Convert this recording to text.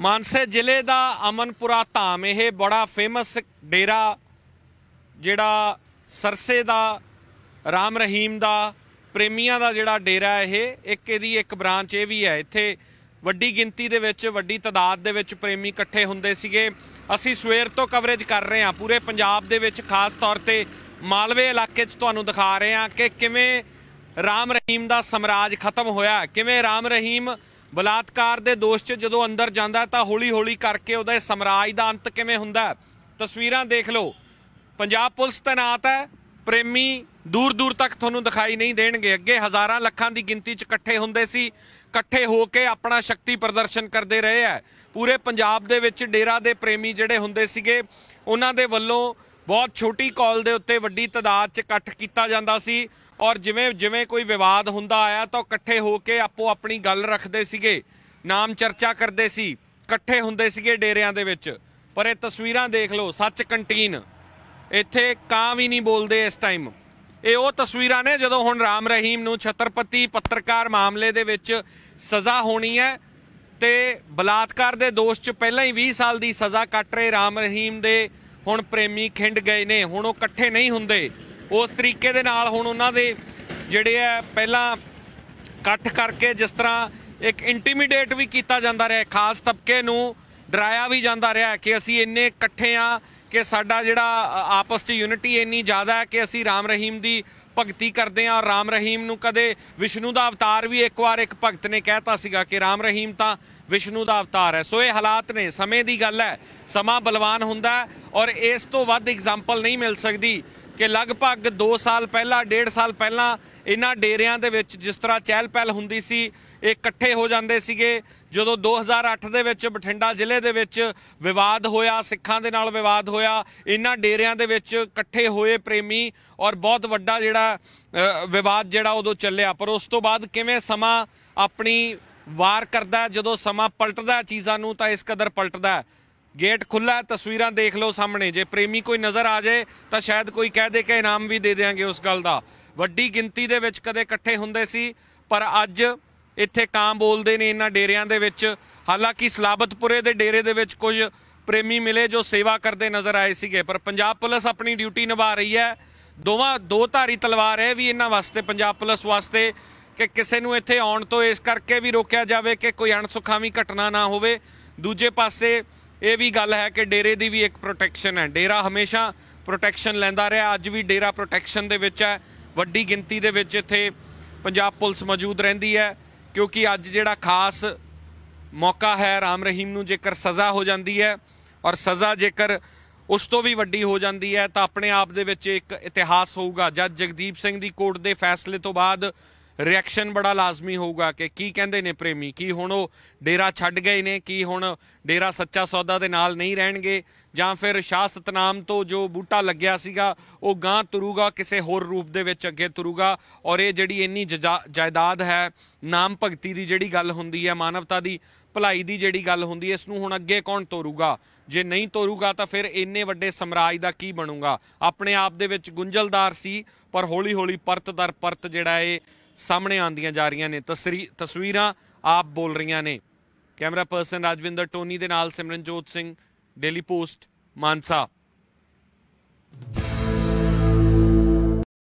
ਮਾਨਸੇ ਜ਼ਿਲ੍ਹੇ ਦਾ ਅਮਨਪੁਰਾ ਧਾਮ, ਇਹ ਬੜਾ ਫੇਮਸ ਡੇਰਾ ਜਿਹੜਾ ਸਰਸੇ ਦਾ, ਰਾਮ ਰਹੀਮ ਦਾ, ਪ੍ਰੇਮੀਆਂ ਦਾ ਜਿਹੜਾ ਡੇਰਾ ਇਹ, ਇੱਕ ਇਹਦੀ ਇੱਕ ਬ੍ਰਾਂਚ ਇਹ ਵੀ ਹੈ। ਇੱਥੇ ਵੱਡੀ ਗਿਣਤੀ ਦੇ ਵਿੱਚ, ਵੱਡੀ ਤਾਦਾਦ ਦੇ ਵਿੱਚ ਪ੍ਰੇਮੀ ਇਕੱਠੇ ਹੁੰਦੇ ਸੀਗੇ। ਅਸੀਂ ਸਵੇਰ ਤੋਂ ਕਵਰੇਜ ਕਰ ਰਹੇ ਹਾਂ। ਪੂਰੇ ਪੰਜਾਬ ਦੇ ਵਿੱਚ ਖਾਸ ਤੌਰ ਤੇ ਮਾਲਵੇ ਇਲਾਕੇ 'ਚ ਤੁਹਾਨੂੰ ਦਿਖਾ ਰਹੇ ਹਾਂ ਕਿ ਕਿਵੇਂ ਰਾਮ ਰਹੀਮ ਦਾ ਸਮਰਾਜ ਖਤਮ ਹੋਇਆ, ਕਿਵੇਂ ਰਾਮ ਰਹੀਮ ਬਲਾਤਕਾਰ ਦੇ ਦੋਸ਼ 'ਚ ਜਦੋਂ ਅੰਦਰ ਜਾਂਦਾ ਤਾਂ ਹੌਲੀ-ਹੌਲੀ ਕਰਕੇ ਉਹਦਾ ਸਮਰਾਜ ਦਾ ਅੰਤ ਕਿਵੇਂ ਹੁੰਦਾ ਤਸਵੀਰਾਂ ਦੇਖ ਲਓ। ਪੰਜਾਬ ਪੁਲਿਸ ਤੈਨਾਤ ਹੈ। ਪ੍ਰੇਮੀ ਦੂਰ ਦੂਰ ਤੱਕ ਤੁਹਾਨੂੰ ਦਿਖਾਈ ਨਹੀਂ ਦੇਣਗੇ। ਅੱਗੇ ਹਜ਼ਾਰਾਂ ਲੱਖਾਂ ਦੀ ਗਿਣਤੀ 'ਚ ਇਕੱਠੇ ਹੁੰਦੇ ਸੀ। ਇਕੱਠੇ ਹੋ ਕੇ ਆਪਣਾ ਸ਼ਕਤੀ ਪ੍ਰਦਰਸ਼ਨ ਕਰਦੇ ਰਹੇ ਹੈ। ਪੂਰੇ ਪੰਜਾਬ ਦੇ ਵਿੱਚ ਡੇਰਾ ਦੇ ਪ੍ਰੇਮੀ ਜਿਹੜੇ ਹੁੰਦੇ ਸੀਗੇ, ਉਹਨਾਂ ਦੇ ਵੱਲੋਂ ਬਹੁਤ ਛੋਟੀ ਕਾਲ ਦੇ ਉੱਤੇ ਵੱਡੀ ਤਾਦਾਦ 'ਚ ਇਕੱਠ ਕੀਤਾ ਜਾਂਦਾ ਸੀ। ਔਰ ਜਿਵੇਂ ਜਿਵੇਂ ਕੋਈ ਵਿਵਾਦ ਹੁੰਦਾ ਆਇਆ ਤਾਂ ਉਹ ਇਕੱਠੇ ਹੋ ਕੇ ਆਪੋ ਆਪਣੀ ਗੱਲ ਰੱਖਦੇ ਸੀਗੇ, ਨਾਮ ਚਰਚਾ ਕਰਦੇ ਸੀ, ਇਕੱਠੇ ਹੁੰਦੇ ਸੀਗੇ ਡੇਰਿਆਂ ਦੇ ਵਿੱਚ। ਪਰ ਇਹ ਤਸਵੀਰਾਂ ਦੇਖ ਲਓ, ਸੱਚ ਕੰਟੀਨ। ਇੱਥੇ ਕਾਂ ਵੀ ਨਹੀਂ ਬੋਲਦੇ ਇਸ ਟਾਈਮ। ਇਹ ਉਹ ਤਸਵੀਰਾਂ ਨੇ ਜਦੋਂ ਹੁਣ ਰਾਮ ਰਹੀਮ ਨੂੰ ਛਤਰਪਤੀ ਪੱਤਰਕਾਰ ਮਾਮਲੇ ਦੇ ਵਿੱਚ ਸਜ਼ਾ ਹੋਣੀ ਹੈ ਤੇ ਬਲਾਤਕਾਰ ਦੇ ਦੋਸ਼ 'ਚ ਪਹਿਲਾਂ ਹੀ 20 ਸਾਲ ਦੀ ਸਜ਼ਾ ਕੱਟ ਰਹੇ ਰਾਮ ਰਹੀਮ ਦੇ ਹੁਣ ਪ੍ਰੇਮੀ ਖਿੰਡ ਗਏ ਨੇ, ਹੁਣ ਉਹ ਇਕੱਠੇ ਨਹੀਂ ਹੁੰਦੇ। ਉਸ ਤਰੀਕੇ ਦੇ ਨਾਲ ਹੁਣ ਉਹਨਾਂ ਦੇ ਜਿਹੜੇ ਆ ਪਹਿਲਾਂ ਇਕੱਠ ਕਰਕੇ ਜਿਸ ਤਰ੍ਹਾਂ ਇੱਕ ਇੰਟੀਮੀਡੇਟ ਵੀ ਕੀਤਾ ਜਾਂਦਾ ਰਿਹਾ, ਖਾਸ ਤਬਕੇ ਨੂੰ ਡਰਾਇਆ ਵੀ ਜਾਂਦਾ ਰਿਹਾ ਕਿ ਅਸੀਂ ਇੰਨੇ ਇਕੱਠੇ ਆ ਕਿ ਸਾਡਾ ਜਿਹੜਾ ਆਪਸ 'ਚ ਯੂਨਿਟੀ ਇੰਨੀ ਜ਼ਿਆਦਾ ਹੈ ਕਿ ਅਸੀਂ ਰਾਮ ਰਹੀਮ ਦੀ ਭਗਤੀ ਕਰਦੇ ਆ ਔਰ ਰਾਮ ਰਹੀਮ ਨੂੰ ਕਦੇ ਵਿਸ਼ਨੂੰ ਦਾ ਅਵਤਾਰ ਵੀ ਇੱਕ ਵਾਰ ਇੱਕ ਭਗਤ ਨੇ ਕਹਿਤਾ ਸੀਗਾ ਕਿ ਰਾਮ ਰਹੀਮ ਤਾਂ ਵਿਸ਼ਨੂੰ ਦਾ ਅਵਤਾਰ ਹੈ। ਸੋ ਇਹ ਹਾਲਾਤ ਨੇ, ਸਮੇਂ ਦੀ ਗੱਲ ਹੈ, ਸਮਾਂ ਬਲਵਾਨ ਹੁੰਦਾ ਔਰ ਇਸ ਤੋਂ ਵੱਧ ਐਗਜ਼ਾਮਪਲ ਨਹੀਂ ਮਿਲ ਸਕਦੀ। ਕਿ ਲਗਭਗ 2 ਸਾਲ ਪਹਿਲਾਂ 1.5 ਸਾਲ ਪਹਿਲਾਂ ਇਹਨਾਂ ਡੇਰਿਆਂ ਦੇ ਵਿੱਚ ਜਿਸ ਤਰ੍ਹਾਂ ਚਹਿਲ ਪਹਿਲ ਹੁੰਦੀ ਸੀ, ਇਹ ਇਕੱਠੇ ਹੋ ਜਾਂਦੇ ਸੀਗੇ। ਜਦੋਂ 2008 ਦੇ ਵਿੱਚ ਬਠਿੰਡਾ ਜ਼ਿਲ੍ਹੇ ਦੇ ਵਿੱਚ ਵਿਵਾਦ ਹੋਇਆ, ਸਿੱਖਾਂ ਦੇ ਨਾਲ ਵਿਵਾਦ ਹੋਇਆ, ਇਹਨਾਂ ਡੇਰਿਆਂ ਦੇ ਵਿੱਚ ਇਕੱਠੇ ਹੋਏ ਪ੍ਰੇਮੀ ਔਰ ਬਹੁਤ ਵੱਡਾ ਜਿਹੜਾ ਵਿਵਾਦ ਜਿਹੜਾ ਉਦੋਂ ਚੱਲਿਆ। ਪਰ ਉਸ ਤੋਂ ਬਾਅਦ ਕਿਵੇਂ ਸਮਾਂ ਆਪਣੀ ਵਾਰ ਕਰਦਾ ਜਦੋਂ ਸਮਾਂ ਪਲਟਦਾ ਚੀਜ਼ਾਂ ਨੂੰ, ਤਾਂ ਇਸ ਕਦਰ ਪਲਟਦਾ ਗੇਟ ਖੁੱਲਾ ਤਸਵੀਰਾਂ ਦੇਖ ਲਓ ਸਾਹਮਣੇ। ਜੇ ਪ੍ਰੇਮੀ ਕੋਈ ਨਜ਼ਰ ਆ ਜਾਏ, ਤਾਂ ਸ਼ਾਇਦ ਕੋਈ ਕਹਿ ਦੇ ਕਿ ਇਨਾਮ ਵੀ ਦੇ ਦੇਾਂਗੇ ਉਸ ਗੱਲ ਦਾ। ਵੱਡੀ ਗਿਣਤੀ ਦੇ ਵਿੱਚ ਕਦੇ ਇਕੱਠੇ ਹੁੰਦੇ ਸੀ, ਪਰ ਅੱਜ ਇੱਥੇ ਕਾਂ ਬੋਲਦੇ ਨੇ ਇਹਨਾਂ ਡੇਰਿਆਂ ਦੇ ਵਿੱਚ। ਹਾਲਾਂਕਿ ਸਲਾਬਤਪੁਰੇ ਦੇ ਡੇਰੇ ਦੇ ਵਿੱਚ ਕੁਝ ਪ੍ਰੇਮੀ ਮਿਲੇ ਜੋ ਸੇਵਾ ਕਰਦੇ ਨਜ਼ਰ ਆਏ ਸੀਗੇ, ਪਰ ਪੰਜਾਬ ਪੁਲਿਸ ਆਪਣੀ ਡਿਊਟੀ ਨਿਭਾ ਰਹੀ ਹੈ। ਦੋਵਾਂ, ਦੋ ਧਾਰੀ ਤਲਵਾਰ ਹੈ ਵੀ ਇਹਨਾਂ ਵਾਸਤੇ, ਪੰਜਾਬ ਪੁਲਿਸ ਵਾਸਤੇ, ਕਿ ਕਿਸੇ ਨੂੰ ਇੱਥੇ ਆਉਣ ਤੋਂ ਇਸ ਕਰਕੇ ਵੀ ਰੋਕਿਆ ਜਾਵੇ ਕਿ ਕੋਈ ਅਣਸੁਖਾਵੀ ਘਟਨਾ ਨਾ ਹੋਵੇ। ਦੂਜੇ ਪਾਸੇ ਇਹ ਵੀ ਗੱਲ ਹੈ ਕਿ ਡੇਰੇ ਦੀ ਵੀ ਇੱਕ ਪ੍ਰੋਟੈਕਸ਼ਨ ਹੈ। ਡੇਰਾ ਹਮੇਸ਼ਾ ਪ੍ਰੋਟੈਕਸ਼ਨ ਲੈਂਦਾ ਰਿਹਾ। ਅੱਜ ਵੀ ਡੇਰਾ ਪ੍ਰੋਟੈਕਸ਼ਨ ਦੇ ਵਿੱਚ ਹੈ। ਵੱਡੀ ਗਿਣਤੀ ਦੇ ਵਿੱਚ ਇੱਥੇ ਪੰਜਾਬ ਪੁਲਿਸ ਮੌਜੂਦ ਰਹਿੰਦੀ ਹੈ। ਕਿਉਂਕਿ ਅੱਜ ਜਿਹੜਾ ਖਾਸ ਮੌਕਾ ਹੈ, ਰਾਮ ਰਹੀਮ ਨੂੰ ਜੇਕਰ ਸਜ਼ਾ ਹੋ ਜਾਂਦੀ ਹੈ ਔਰ ਸਜ਼ਾ ਜੇਕਰ ਉਸ ਤੋਂ ਵੀ ਵੱਡੀ ਹੋ ਜਾਂਦੀ ਹੈ ਤਾਂ ਆਪਣੇ ਆਪ ਦੇ ਵਿੱਚ ਇੱਕ ਇਤਿਹਾਸ ਹੋਊਗਾ। ਜੱਜ ਜਗਦੀਪ ਸਿੰਘ ਦੀ ਕੋਰਟ ਦੇ ਫੈਸਲੇ ਤੋਂ ਬਾਅਦ ਰਿਐਕਸ਼ਨ ਬੜਾ ਲਾਜ਼ਮੀ ਹੋਊਗਾ ਕਿ ਕੀ ਕਹਿੰਦੇ ਨੇ ਪ੍ਰੇਮੀ, ਕੀ ਹੁਣ ਉਹ ਡੇਰਾ ਛੱਡ ਗਏ ਨੇ, ਕੀ ਹੁਣ ਡੇਰਾ ਸੱਚਾ ਸੌਦਾ ਦੇ ਨਾਲ ਨਹੀਂ ਰਹਿਣਗੇ? ਜਾਂ ਫਿਰ ਸ਼ਾਹ ਸਤਨਾਮ ਤੋਂ ਜੋ ਬੂਟਾ ਲੱਗਿਆ ਸੀਗਾ, ਉਹ ਗਾਂ ਤੁਰੂਗਾ, ਕਿਸੇ ਹੋਰ ਰੂਪ ਦੇ ਵਿੱਚ ਅੱਗੇ ਤੁਰੂਗਾ? ਔਰ ਇਹ ਜਿਹੜੀ ਇੰਨੀ ਜਜਾ- ਜਾਇਦਾਦ ਹੈ, ਨਾਮ ਭਗਤੀ ਦੀ ਜਿਹੜੀ ਗੱਲ ਹੁੰਦੀ ਹੈ, ਮਾਨਵਤਾ ਦੀ, ਭਲਾਈ ਦੀ ਜਿਹੜੀ ਗੱਲ ਹੁੰਦੀ ਹੈ ਇਸ ਨੂੰ ਹੁਣ ਅੱਗੇ ਕੌਣ ਤੋਰੂਗਾ? ਜੇ ਨਹੀਂ ਤੋਰੂਗਾ ਤਾਂ ਫਿਰ ਇੰਨੇ ਵੱਡੇ ਸਮਰਾਜ ਦਾ ਕੀ ਬਣੂਗਾ? ਆਪਣੇ ਆਪ ਦੇ ਵਿੱਚ ਗੁੰਝਲਦਾਰ ਸੀ, ਪਰ ਹੌਲੀ ਹੌਲੀ ਪਰਤ ਦਰ ਪਰਤ ਜਿਹੜਾ ਇਹ ਸਾਹਮਣੇ ਆਉਂਦੀਆਂ ਜਾ ਰਹੀਆਂ ਨੇ। ਤਸਰੀ, ਤਸਵੀਰਾਂ ਆਪ ਬੋਲ ਰਹੀਆਂ ਨੇ। ਕੈਮਰਾ ਪਰਸਨ ਰਾਜਵਿੰਦਰ ਟੋਨੀ ਦੇ ਨਾਲ ਸਿਮਰਨਜੋਤ ਸਿੰਘ, ਡੇਲੀ ਪੋਸਟ, ਮਾਨਸਾ।